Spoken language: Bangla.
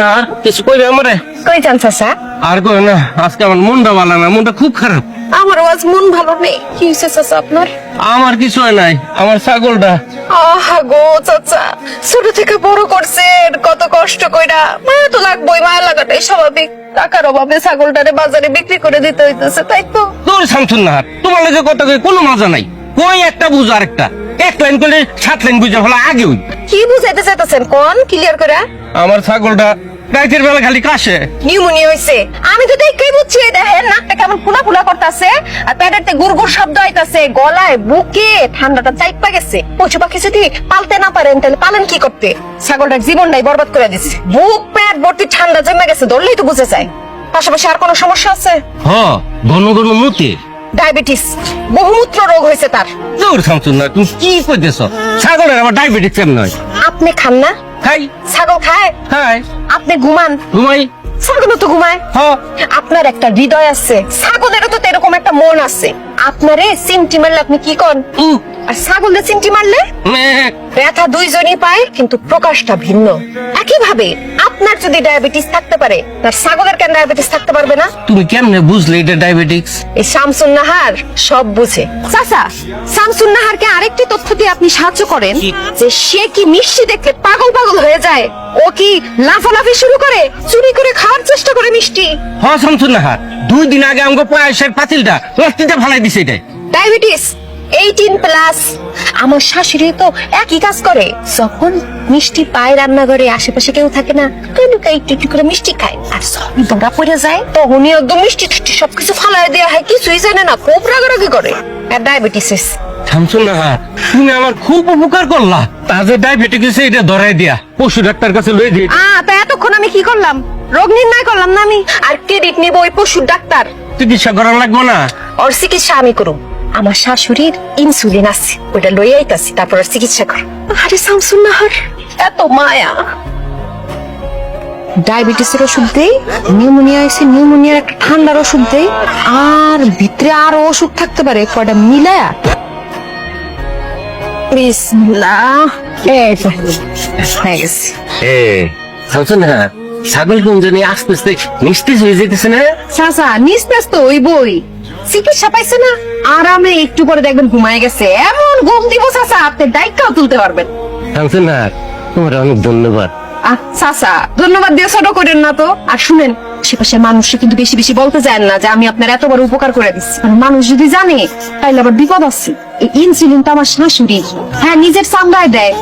না কিছু কইবে আমারে? কই যান চাচা আর কই না আজকে আমার মনটা ভালো না মনটা খুব খারাপ। আমার আজ মন ভালো নেই। কি হয়েছে চাচা আপনার? আমার কিছু হয় নাই আমার ছাগলটা। আহা গো চাচা ছোট থেকে বড় করছেন কত কষ্ট কইরা। মায়া তো লাগবোই মায়া লাগাটাই স্বাভাবিক। টাকার অভাবে ছাগলটারে বাজারে বিক্রি করে দিতে হইতেছে তাই তো। তোর শামসুন না তোমার লাগে কথা কই কোনো মজা নাই। কই একটা বুঝ আরেকটা? এক লাইন করলে সাত লাইন বুঝে হলো আগে হই কি বুঝাইতে চাইতেছেন? কোন? ক্লিয়ার করে আমার ছাগলটা রাতের বেলা খালি কাশে। নিউমোনিয়া হইছে। আমি তো দেখেই বুঝছি এই দেখেন নাকটা কেমন ফুলা ফুলা করতেছে আর পেটেরতে গুড়গুড় শব্দ হইতাছে গলায় বুকে ঠান্ডাটা চাইপা গেছে। পশু পাখি যদি পালতে না পারেন তাহলে পালেন কি করতে? ছাগলটার জীবনটাই বরবাদ করে দিচ্ছে বুক পেট ভর্তি ঠান্ডা জমে গেছে ধরলেই তো বুঝে যায়। পাশাপাশি আর কোনো সমস্যা আছে? হ ঘন ঘন মুতে ডায়াবেটিস বহুমূত্র রোগ হয়েছে তার। শামসুন না তুমি কি কইতেছ? ছাগলের আবার ডায়াবেটিস কেমন হয়? আপনি খান না? খাই। ছাগল খায়? খাই আপনি ঘুমান। ঘুমাই। ছাগলও তো ঘুমায়। আপনার একটা হৃদয় আছে। ছাগলেরও তো এরকম একটা মন আছে। আপনারে চিমটি মারলে আপনি কি কন? আর ছাগলের চিমটি মারলে। ব্যথা দুইজনই পায় কিন্তু প্রকাশটা ভিন্ন। একইভাবে আপনার যদি ডায়াবেটিস থাকতে পারে তার ছাগলের কেন ডায়াবেটিস থাকতে পারবে না? তুমি কেমনে বুঝলে এটা ডায়াবেটিক্স এই শামসুন নাহার সব বুঝে। চাচা শামসুন নাহারকে আরেকটি তথ্য দিয়ে আপনি সাহায্য করেন যে সে কি মিষ্টি দেখলে পাগল পাগল হয়ে যায়? ও কি লাফালাফি শুরু করে চুরি করে খাওয়ার চেষ্টা করে মিষ্টি? হ শামসুন নাহার। দুই দিন আগে আমাকে পয়সের পাতিলটা রাস্তিটা ফালাই দিছে এটাই। ডায়াবেটিস এইটিন প্লাস আমার শাশুড়ি তো একই কাজ করে। যখন মিষ্টি পায় রান্নাঘরে আশেপাশে কেউ থাকে না একটু একটু করে মিষ্টি খায়। আর সবই ধরা পড়ে যায় একদম মিষ্টি টিষ্টি সবকিছু ফালাই দেওয়া হয় কিছুই জানে না খুব রাগারাগি করে। আর ডায়াবেটিস তুমি আমার খুব উপকার করলা। তা যে ডায়াবেটিক্স এটা ধরাই দিয়া। পশু ডাক্তার কাছে লই দিয়ে আ তা এতক্ষণ আমি কি করলাম? রোগ নির্ণয় করলাম না আমি? আর ক্রেডিট নিব ওই পশুর ডাক্তার। চিকিৎসা করা লাগবো না। ওর চিকিৎসা আমি করুম। আমার শাশুড়ির ইনসুলিন আছে ওইটা লই আইতাছি তারপর চিকিৎসা কর। আরে শামসুন নাহার এত মায়া। ডায়াবেটিসের ওষুধ দেই নিউমোনিয়া এসে নিউমোনিয়ার একটা ঠান্ডার ওষুধ দেই আর ভিতরে আরও অসুখ থাকতে পারে কয়টা মিলায়া। বিসমিল্লাহ। এই তো, হয়ে গেছে। এ শামসুন নাহার ছাগল কোন জানি আস্তে আস্তে নিস্তেজ হয়ে যেতেছে না? চাচা নিস্তেজ তো ওই বই চিকিৎসা পাইছে না? আরামে একটু পরে দেখবেন ঘুমায় গেছে। এমন ঘুম দিব চাচা আপনি ডাইকাও তুলতে পারবেন। নাহার তোমার অনেক ধন্যবাদ। আহ চাচা ধন্যবাদ দিয়ে ছোট করেন না তো। আর শুনেন আশেপাশের মানুষকে কিন্তু বেশি বেশি বলতে চান না যে আমি আপনার এত বড় উপকার করে দিচ্ছি। কারণ মানুষ যদি জানে তাহলে আবার বিপদ আছে। এই ইনসুলিনটা আমার শাশুড়ি হ্যাঁ নিজের চামড়ায় দেয়।